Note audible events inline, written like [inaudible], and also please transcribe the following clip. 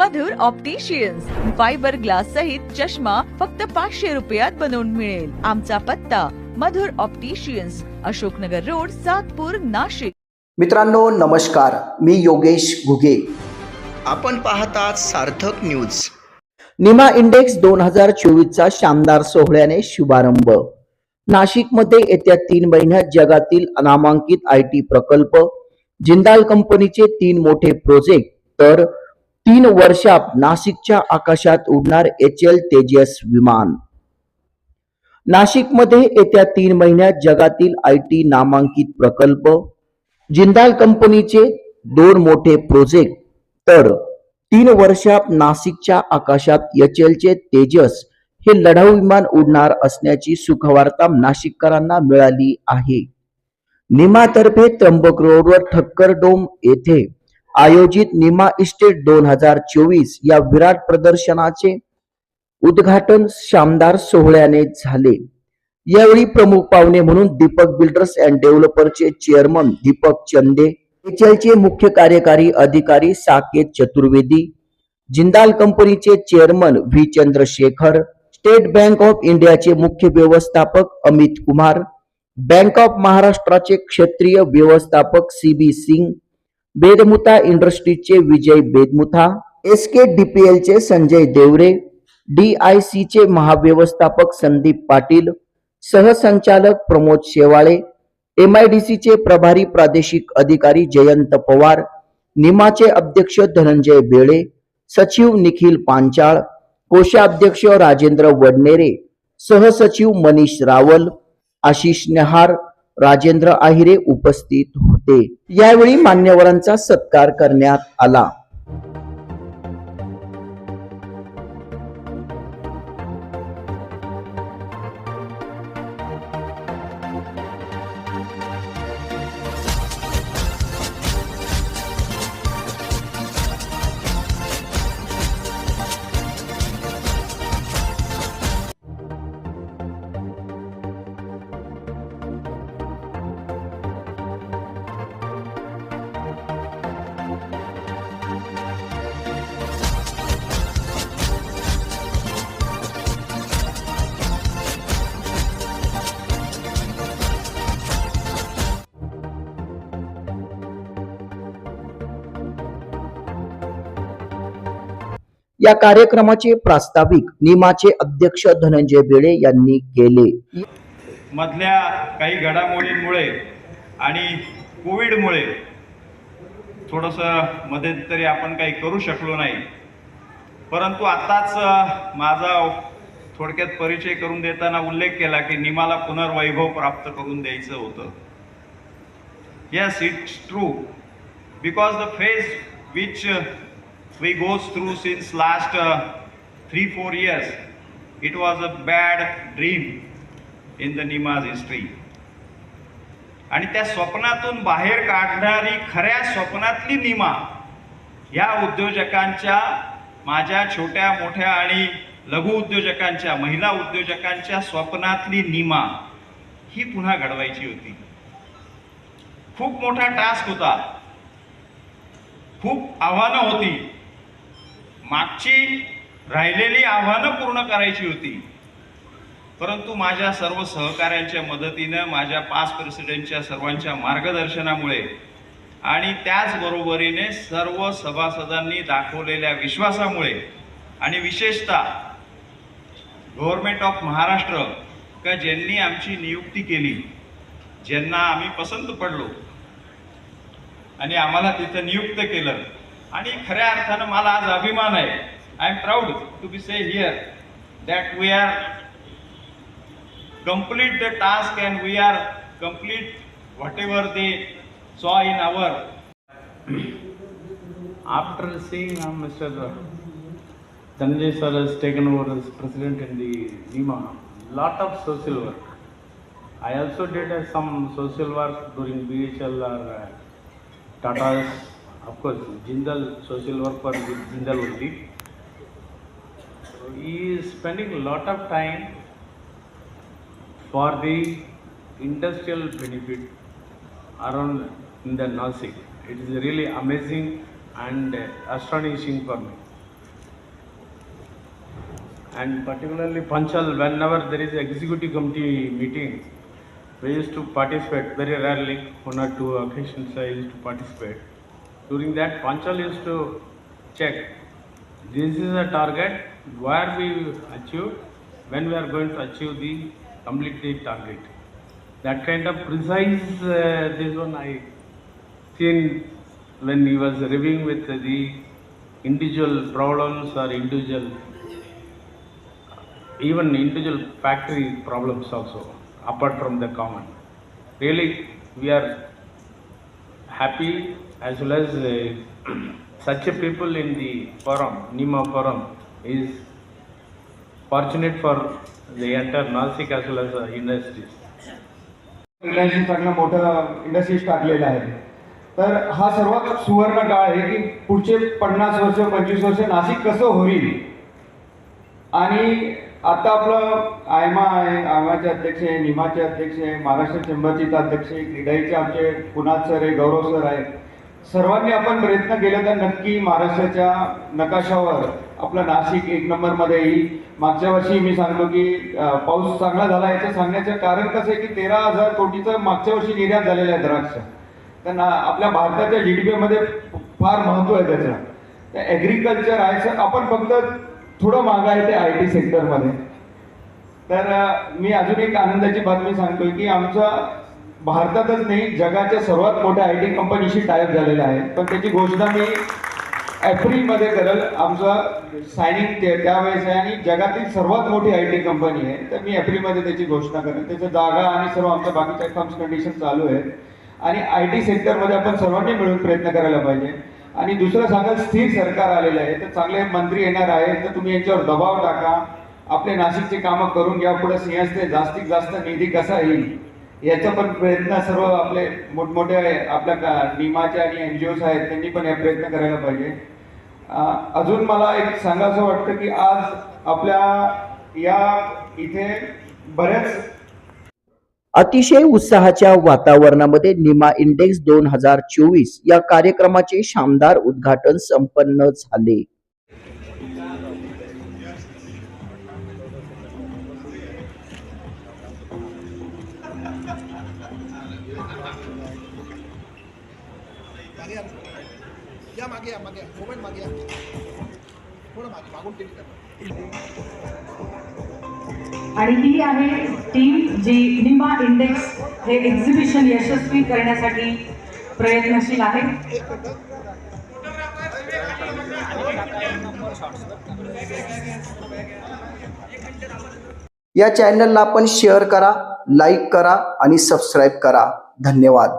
मधुर opticians fibre glass सहित चष्मा फक्त पाचशे रुपयात बनवून मिळेल. आमचा पत्ता मधुर ऑप्टिशियन्स अशोकनगर रोड सातपूर नाशिक. मित्रांनो नमस्कार. मी योगेश घुगे. आपण पाहतात सार्थक न्यूज निमा इंडेक्स दोन हजार चोवीसचा शानदार सोहळ्याने शुभारंभ. नाशिकमध्ये येत्या तीन महिन्यात जगातील नामांकित आय टी प्रकल्प जिंदाल कंपनीचे तीन मोठे प्रोजेक्ट तर तीन वर्षात नाशिकच्या आकाशात उडणार एच एल तेजस विमान. नाशिकमध्ये येत्या तीन महिन्यात जगातील आय टी नामांकित प्रकल्प जिंदाल कंपनीचे दोन मोठे प्रोजेक्ट तर तीन वर्षात नाशिकच्या आकाशात एचएलचे तेजस हे लढाऊ विमान उडणार असण्याची सुखवार्ता नाशिककरांना मिळाली आहे. निमातर्फे त्र्यंबक रोडवर ठक्कर डोम येथे आयोजित निमा इस्टेट दोन हजार चोवीस या विराट प्रदर्शनाचे उद्घाटन शानदार सोहळ्याने झाले. यावेळी प्रमुख पाहुणे म्हणून दीपक बिल्डर्स अँड डेव्हलपरचे चेअरमन दीपक चंदे एचएलचे मुख्य कार्यकारी अधिकारी साकेत चतुर्वेदी जिंदाल कंपनीचे chairman V Chandrashekhar State Bank of इंडियाचे मुख्य व्यवस्थापक अमित कुमार बँक ऑफ महाराष्ट्राचे क्षेत्रीय व्यवस्थापक सी बी सिंग बेदमुथा इंडस्ट्रीजचे विजय बेदमुथा एस के डीपीएलचे संजय देवरे डीआयसीचे महाव्यवस्थापक संदीप पाटील सहसंचालक प्रमोद शेवाळे एमआयडीसीचे प्रभारी प्रादेशिक अधिकारी जयंत पवार निमाचे अध्यक्ष धनंजय बेळे सचिव निखिल पांचाळ कोषाध्यक्ष राजेंद्र वडनेरे सहसचिव मनीष रावल आशिष नेहार राजेंद्र आहिरे उपस्थित होते. यावेळी मान्यवरांचा सत्कार करण्यात आला. या कार्यक्रमाचे प्रास्ताविक निमाचे अध्यक्ष धनंजय बेळे यांनी केले. मधल्या काही घडामोडींमुळे आणि कोविडमुळे थोडंसं मध्यंतरी आपण काही करू शकलो नाही. परंतु आताच माझा थोडक्यात परिचय करून देताना उल्लेख केला की निमाला पुनर्वैभव प्राप्त करून द्यायचं होतं. Yes it's true because the phase which we goes through since last uh, three four years. It was a bad dream in the nima's history. आणि त्या स्वप्नातून बाहेर काढणारी खऱ्या स्वप्नातली निमा या उद्योजकांच्या माझ्या छोट्या मोठ्या आणि लघु उद्योजकांच्या महिला उद्योजकांच्या स्वप्नातली निमा ही पुन्हा घडवायची होती. खूप मोठा टास्क होता. खूप आव्हानं होती. मागची राहिलेली आव्हानं पूर्ण करायची होती. परंतु माझ्या सर्व सहकाऱ्यांच्या मदतीनं माझ्या पाच प्रेसिडेंटच्या सर्वांच्या मार्गदर्शनामुळे आणि त्याचबरोबरीने सर्व सभासदांनी दाखवलेल्या विश्वासामुळे आणि विशेषतः गव्हर्नमेंट ऑफ महाराष्ट्र का ज्यांनी आमची नियुक्ती केली ज्यांना आम्ही पसंत पडलो आणि आम्हाला तिथं नियुक्त केलं. आणि खऱ्या अर्थानं मला आज अभिमान आहे. I am proud to be say here that we are complete the task and we are complete whatever they saw in our after saying um mister Sanjay sir as taken over as president in the NIMA lot of social work I also did as some social work during B H L R Tata of course, Jindal social work for Jindal only. He is spending a lot of time for the industrial benefit around in the Nasik. It is really amazing and astonishing for me. and particularly Panchal, whenever there is executive committee meeting, we used to participate very rarely, one or two occasions I used to participate. During that, Panchal used to check, this is a target, where we achieved, when we are going to achieve the complete target. That kind of precise, uh, this one I seen when he was reviewing with the individual problems or individual even individual factory problems also apart from the common really we are happy as well as uh, [clears throat] such a people in the forum nima forum is fortunate for the entire Nalsik as well as uh, industries. रिलायन्सने चांगलं मोठं industries टाकलेलं आहे. तर हा सर्वात सुवर्ण काळ आहे की पुढचे पन्नास वर्ष पंचवीस वर्ष नाशिक कसं होईल? आणि आता आपलं आयमा आहे आयमाचे अध्यक्ष आहे निमाचे अध्यक्ष आहे महाराष्ट्र चेंबरचे अध्यक्ष आहे क्रीडाईचे आमचे कुणाल सर आहे गौरव सर आहे. सर्वांनी आपण प्रयत्न केले तर नक्की महाराष्ट्राच्या नकाशावर आपलं नाशिक एक नंबरमध्ये येईल. मागच्या वर्षी मी सांगतो की पाऊस चांगला झाला याचं सांगण्याचं कारण कसं आहे की तेरा हजार कोटीचं मागच्या वर्षी निर्यात झालेलं आहे द्राक्ष. तर ना आपल्या भारताच्या जी डी पीमध्ये फार महत्त्व आहे त्याचं. तर ॲग्रिकल्चर आहे सर आपण फक्त थोडं मागं आहे ते आय टी सेक्टरमध्ये तर मी अजून एक आनंदाची बातमी सांगतोय की आमचा भारतातच नाही जगाच्या सर्वात मोठ्या आय टी कंपनीशी टायप झालेला आहे. पण त्याची घोषणा मी एप्रिलमध्ये करेल. आमचं सायनिंग ते त्यावेळेस आहे आणि जगातील सर्वात मोठी आय टी कंपनी आहे. तर मी एप्रिलमध्ये त्याची घोषणा करेन त्याचं जागा आणि सर्व आमच्या बाकीच्या टर्म्स कंडिशन चालू आहेत. आणि आय टी सेक्टरमध्ये आपण सर्वांनी मिळून प्रयत्न करायला पाहिजे. आणि दुसरं सांगाल स्थिर सरकार आलेलं आहे. तर चांगले मंत्री येणार आहेत. तर तुम्ही यांच्यावर दबाव टाका. आपले नाशिकचे कामं करून घ्या. पुढे सिंहस्ते जास्तीत जास्त निधी कसा येईल? याचा पण प्रयत्न सर्व आपले मोठमोठे आपल्या का- निमाचे आणि एन जी ओज आहेत त्यांनी पण या प्रयत्न करायला पाहिजे. अजून मला एक सांगायचं वाटतं की आज आपल्या या इथे बऱ्याच अतिशय उत्साहाच्या वातावरणामध्ये निमा इंडेक्स दोन हजार चोवीस या कार्यक्रमाचे शानदार उद्घाटन संपन्न झाले. या. मागे या मागे या. मोबाईल मागे या. थोडं मागे मागून आणि ही आहे टीम जी निमा इंडेक्स हे एक्झिबिशन यशस्वी करण्यासाठी प्रयत्नशील आहे. या चॅनलला आपण शेअर करा लाईक करा आणि सबस्क्राईब करा. धन्यवाद.